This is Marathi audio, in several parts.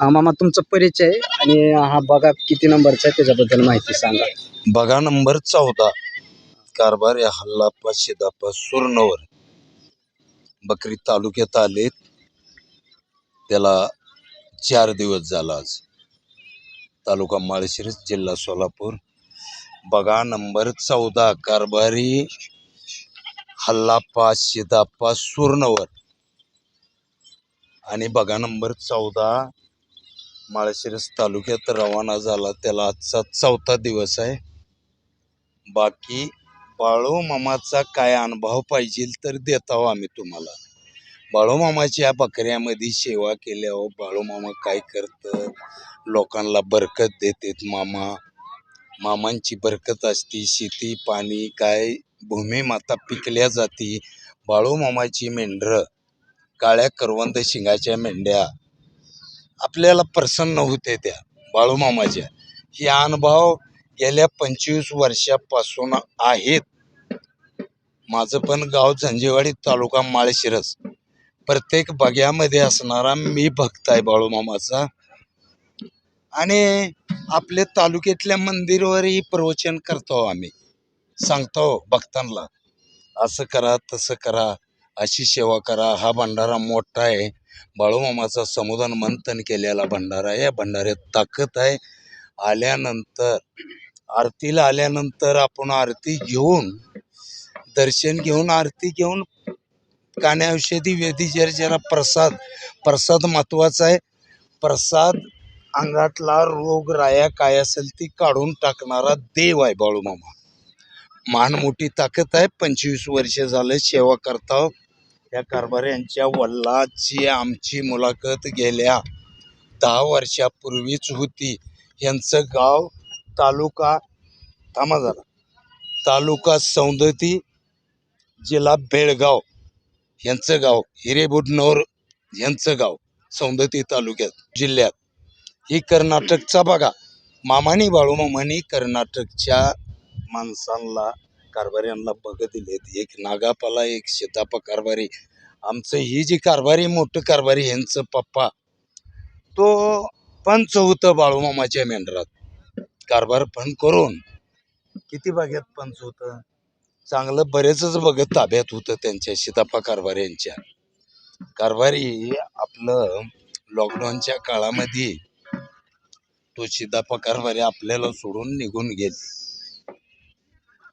हा मामा तुमचा परिचय आणि हा बघा किती नंबरचा आहे त्याच्याबद्दल माहिती सांगा. बघा नंबर चौदा. कारभार या हल्लापा शिदापा सुरनवर. बकरी तालुक्यात आलेत. त्याला चार दिवस झाला आज. तालुका माळशिरस जिल्हा सोलापूर. बघा नंबर चौदा. कारभारी हल्लापा शिदापा सुरनवर. आणि बघा नंबर चौदा माळशिरस तालुक्यात रवाना झाला. त्याला आजचा चौथा दिवस आहे. बाकी बाळू मामाचा काय अनुभव पाहिजे तर देतो आम्ही तुम्हाला. बाळू मामाच्या या बकऱ्यामध्ये सेवा केल्यावर बाळू मामा काय करतं लोकांना बरकत देतात मामा. मामांची बरकत असती. शेती पाणी काय? भूमिमाता पिकल्या जाती. बाळू मामाची मेंढरं. काळ्या करवंद शिंगाच्या मेंढ्या. आपल्याला प्रसन्न होते त्या बाळूमामाच्या. हे अनुभव गेल्या पंचवीस वर्षापासून आहेत. माझं पण गाव झंजेवाडी तालुका माळशिरस. प्रत्येक बग्यामध्ये असणारा मी भक्त आहे बाळूमामाचा. आणि आपल्या तालुक्यातल्या मंदिरवरही प्रवचन करतो आम्ही. सांगतो भक्तांना असं करा तसं करा. अशी सेवा करा. हा भंडारा मोठा आहे. बाळूमामाचा समुदान मंथन केलेला भंडारा आहे. या भंडाऱ्यात ताकद आहे. आल्यानंतर आरतीला आल्यानंतर आपण आरती घेऊन दर्शन घेऊन आरती घेऊन कान्या औषधी वेदी जर जरा प्रसाद प्रसाद महत्त्वाचा आहे. प्रसाद अंगातला रोग राया काय असेल ती काढून टाकणारा देव आहे बाळूमामा. मान मोठी ताकद आहे. पंचवीस वर्ष झाले सेवा करता या कारभाऱ्यांच्या वडिलाची आमची मुलाखत गेल्या दहा वर्षापूर्वीच होती. यांचं गाव तालुका थांबा जरा. तालुका सौंदती जिल्हा बेळगाव. यांचं गाव हिरेबुडनोर यांचं गाव सौंदती तालुक्यात जिल्ह्यात. ही कर्नाटकचा बघा. मामानी बाळू मामानी कर्नाटकच्या माणसांना कारभाऱ्यांना बघत दिलेत एक नागापाला एक सीतापा कारभारी. आमचं ही जी कारभारी मोठं कारभारी यांचं पप्पा तो पंच होतं बाळूमामाच्या मेंढरात. कारभार पण करून किती बागेत पंच होतं चांगलं बरेचच बघत ताब्यात होतं त्यांच्या सीतापा कारभारी यांच्या. कारभारी आपलं लॉकडाऊनच्या काळामध्ये तो सीतापा कारभारी आपल्याला सोडून निघून गेले.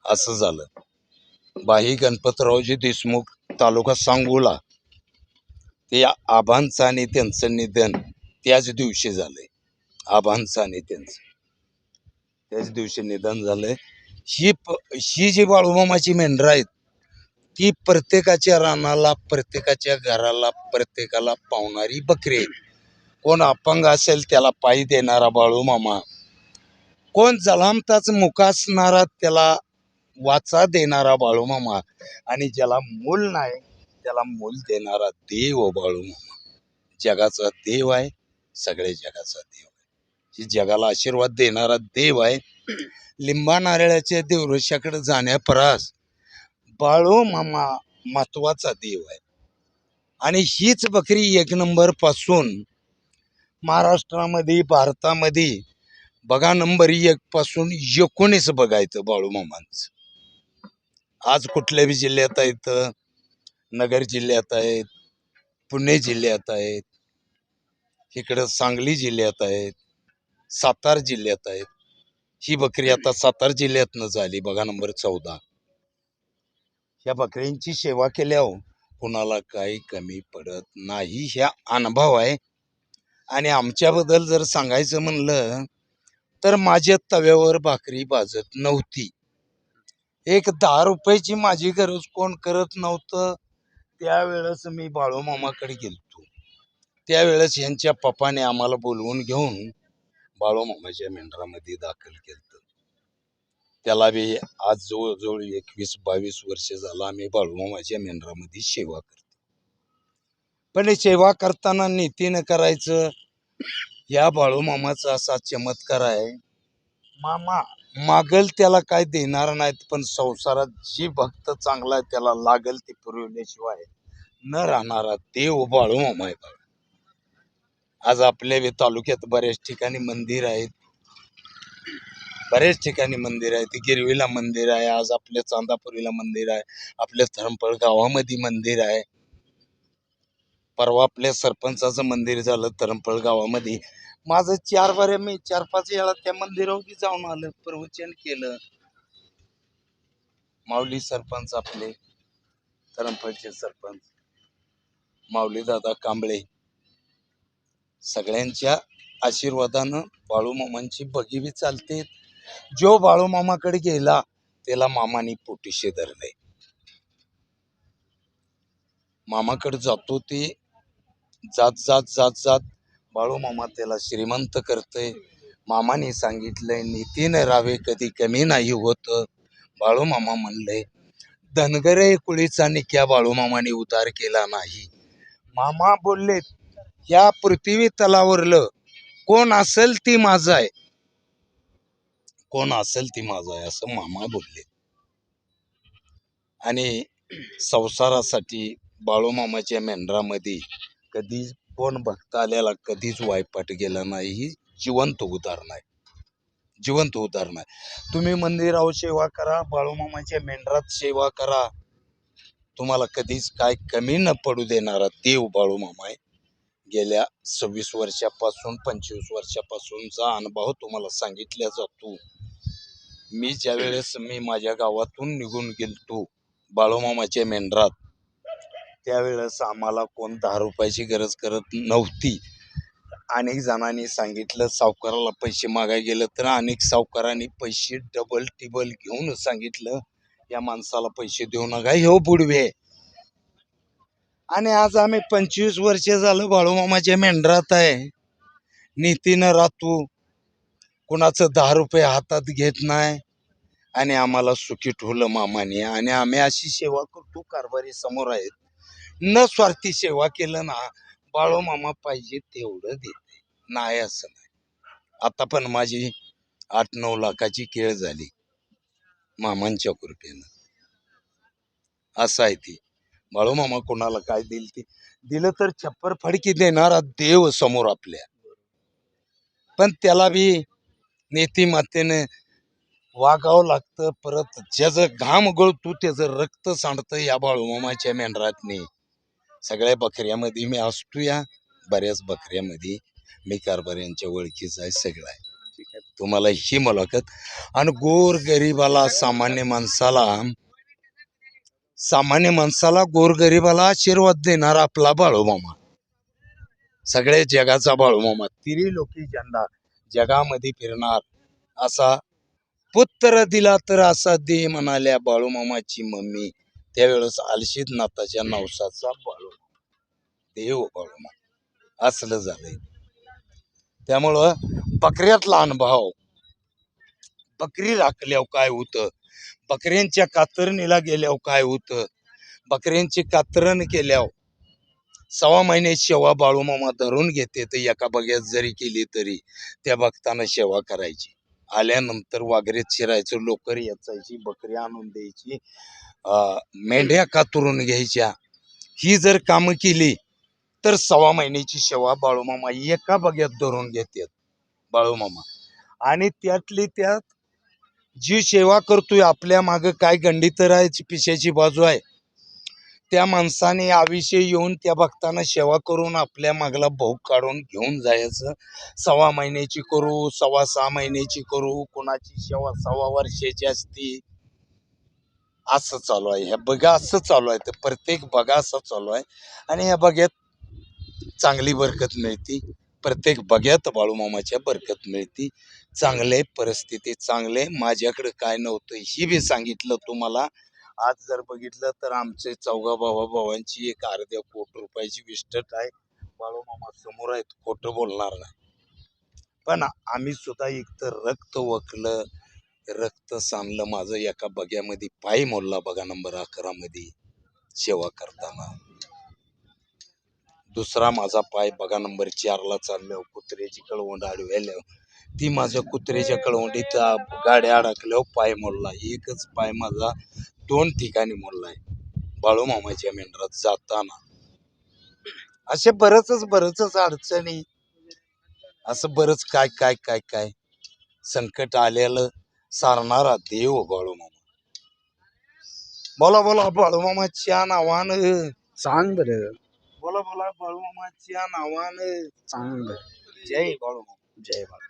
असं झालं. बाही गणपतरावजी देशमुख तालुका सांगोला ते आभांचं आणि त्यांचं निधन त्याच दिवशी झालंय. आभांचं आणि त्यांचं. त्याच दिवशी निधन झालंय. ही प ही जी बाळूमामाची मेंढरं आहेत ती प्रत्येकाच्या रानाला प्रत्येकाच्या घराला प्रत्येकाला पावणारी बकरी आहे कोण अपंग असेल त्याला पायी देणारा बाळूमामा. कोण जलामताच मुका असणारा त्याला वाचा देणारा बाळूमामा आणि ज्याला मूल नाही त्याला मूल देणारा देव बाळूमामा जगाचा देव आहे सगळे जगाचा देव आहे. जगाला आशीर्वाद देणारा देव आहे लिंबा नारळाच्या देवऋषाकडे जाण्यापरास बाळू मामा महत्त्वाचा देव आहे. आणि हीच बकरी एक नंबरपासून महाराष्ट्रामध्ये भारतामध्ये बघा नंबर एक पासून एकोणीस बघायचं बाळू मामांचं. आज कुठल्या बी जिल्ह्यात आहेत? नगर जिल्ह्यात आहेत? पुणे जिल्ह्यात आहेत? इकडं सांगली जिल्ह्यात आहेत? सातारा जिल्ह्यात आहेत? ही बकरी आता सातारा जिल्ह्यातनं झाली बघा नंबर चौदा. ह्या बकऱ्यांची सेवा केल्यावर कुणाला काही कमी पडत नाही. ह्या अनुभव आहे. आणि आमच्याबद्दल जर सांगायचं म्हणलं तर माझ्या तव्यावर भाकरी भाजत नव्हती. एक दहा रुपयाची माझी गरज कोण करत नव्हतं. त्यावेळेस मी बाळूमामाकडे गेलतो. त्यावेळेस यांच्या पप्पाने आम्हाला बोलवून घेऊन बाळूमामाच्या मेंढरामध्ये दाखल केलं त्याला बी आज जवळजवळ एकवीस बावीस वर्ष झालं आम्ही बाळूमामाच्या मेंढरामध्ये सेवा करतो. पण हे सेवा करताना नीतीनं करायचं या बाळूमामाचा असा चमत्कार आहे. मामा मागल त्याला काय देणार नाहीत पण संसारात जी भक्त चांगला आहे त्याला लागल ते पुरविल्याशिवाय न राहणारा देव बाळूमामा माय बघा आज आपल्या बी तालुक्यात बऱ्याच ठिकाणी मंदिर आहेत. बऱ्याच ठिकाणी मंदिर आहे गिरवीला मंदिर आहे आज आपल्या चांदापुरीला मंदिर आहे आपल्या धरमपळ गावामध्ये मंदिर आहे. परवा आपल्या सरपंचाचं मंदिर झालं तरंपळ गावामध्ये. माझं चार बाऱ्या मी चार पाच वेळा त्या मंदिरावरती जाऊन आलं प्रवचन केलं. माऊली सरपंच आपले तरंपळचे सरपंच. माऊली दादा कांबळे. सगळ्यांच्या आशीर्वादानं बाळूमामांची बगी बी चालते. जो बाळूमामाकडे गेला त्याला मामानी पोटीशी धरले मामाकडे जातो ते जात जात जात जात. बाळूमामा त्याला श्रीमंत करतंय. मामाने सांगितलंय नितीन रावे कधी कमी नाही होत. बाळूमामा म्हणले धनगरे कुळीचा निक्या बाळूमामाने उतार केला नाही. मामा बोलले या पृथ्वी तलावरलं कोण असेल ती माझं आहे कोण असेल ती माझं आहे असं मामा बोलले. आणि संसारासाठी बाळूमामाच्या मेंढरामध्ये कधी कोण भक्त आल्याला कधीच वायपाट गेला नाही. ही जिवंत उदाहरण आहे. जिवंत उदाहरण आहे. तुम्ही मंदिरावर सेवा करा. बाळूमामाच्या मेंढरात सेवा करा. तुम्हाला कधीच काय कमी न पडू देणारा देव बाळूमामा आहे. गेल्या सव्वीस वर्षापासून पंचवीस वर्षापासूनचा अनुभव तुम्हाला सांगितला जातो. मी ज्यावेळेस मी माझ्या गावातून निघून गेलतो बाळूमामाच्या मेंढरात त्यावेळेस आम्हाला कोण दहा रुपयाची गरज करत नव्हती. अनेक जणांनी सांगितलं सावकाराला पैसे मागाय गेलं तर अनेक सावकारांनी पैसे डबल टिबल घेऊन सांगितलं या माणसाला पैसे देऊ नका हो बुडवे. आणि आज आम्ही पंचवीस वर्ष झालं बाळूमामाच्या मेंढरात आहे. नीतीनं राहतो कुणाचं दहा रुपये हातात घेत नाही. आणि आम्हाला सुखी ठेवलं मामाने. आणि आम्ही अशी सेवा करतो कारभारी समोर आहेत. न स्वार्थी सेवा केलं ना बाळूमामा पाहिजे तेवढं देते. नाही असं नाही. आता पण माझी आठ नऊ लाखाची केळ झाली. मामांच्या कृपेनं. असं आहे ती. बाळूमामा कोणाला काय दिल ती? दिलं तर छप्पर फडकी देणारा देव समोर आपल्या. पण त्याला बी नीतिमत्तेने वागावं लागतं. परत ज्याचं घाम गळतो त्याचं रक्त सांडतं या बाळूमामाच्या मेंढरातनी. सगळ्या बकऱ्यामध्ये मी असतो या बऱ्याच बकऱ्यामध्ये मी कारभाऱ्यांच्या ओळखीचा आहे सगळं आहे. तुम्हाला ही मुलाखत. आणि गोर गरिबाला सामान्य माणसाला सामान्य माणसाला गोरगरिबाला आशीर्वाद देणारा आपला बाळूमामा. सगळ्या जगाचा बाळूमामा. तिरी लोकी झेंडा जगामध्ये फिरणार असा पुत्र दिला तर असा दे म्हणाल्या बाळूमामाची मम्मी त्यावेळेस आलशीद नाथाच्या नवसाचा बाळू. देव बाळूमा असलं झालंय. त्यामुळं बकऱ्यातला अनुभव बकरी राखल्यावर काय होतं? बकऱ्यांच्या कातरणीला गेल्यावर काय होतं? बकऱ्यांची कातरण केल्यावर सव्वा महिने शेवा बाळूमामा धरून घेते तर एका बग्यात जरी केली तरी त्या भक्तानं सेवा करायची. आल्यानंतर वाघरेत शिरायचं लोकर याचायची बकरी आणून द्यायची मेंढ्या कातरून घ्यायच्या? ही जर कामं केली तर सव्वा महिन्याची सेवा बाळूमामा एका बग्यात धरून घेतात बाळूमामा. आणि त्यातली त्यात जी सेवा करतोय आपल्या मागं काय गंडी तर पिशाची बाजू आहे त्या माणसाने आविषयी येऊन त्या भक्तांना सेवा करून आपल्या मागला भोग काढून घेऊन जायचं. सव्वा महिन्याची करू सव्वा सहा महिन्याची करू कोणाची सेवा सव्वा वर्षाची असती. असं चालू आहे. ह्या बघा असं चालू आहे. तर प्रत्येक बघा असं चालू आहे. आणि ह्या बघ्यात चांगली बरकत मिळती. प्रत्येक बघ्यात बाळूमामाच्या बरकत मिळती. चांगले परिस्थिती चांगले माझ्याकडे काय नव्हतं ही बी सांगितलं तुम्हाला. आज जर बघितलं तर आमचे चौघा भावा भावांची एक अर्ध्या कोटी रुपयाची विस्टट आहे. बाळूमामा समोर आहेत खोटं बोलणार नाही. पण आम्ही सुद्धा एक तर रक्त वकलं रक्त सांडलं माझं एका बग्यामध्ये पाय मोडला बघा नंबर अकरामध्ये. सेवा करताना. दुसरा माझा पाय बघा नंबर चारला चालल्यावर कुत्र्याची कळवंड आडव्याल्यावर. ती माझ्या कुत्र्याच्या कळवंडीत गाड्या अडकल्यावर पाय मोडला. एकच पाय माझा दोन ठिकाणी मोडलाय. बाळूमामाच्या मेंढरात जाताना. असे बरंच बरंच अडचणी. असं बरंच काय काय काय काय संकट आलेलं सारणारा देव बाळूमामा बोला बोला बाळूमामाच्या नावानं. सांग बरं. बोला बोला बाळूमामाच्या नावानं. सांग बरं. जय बाळूमामा जय बाळा.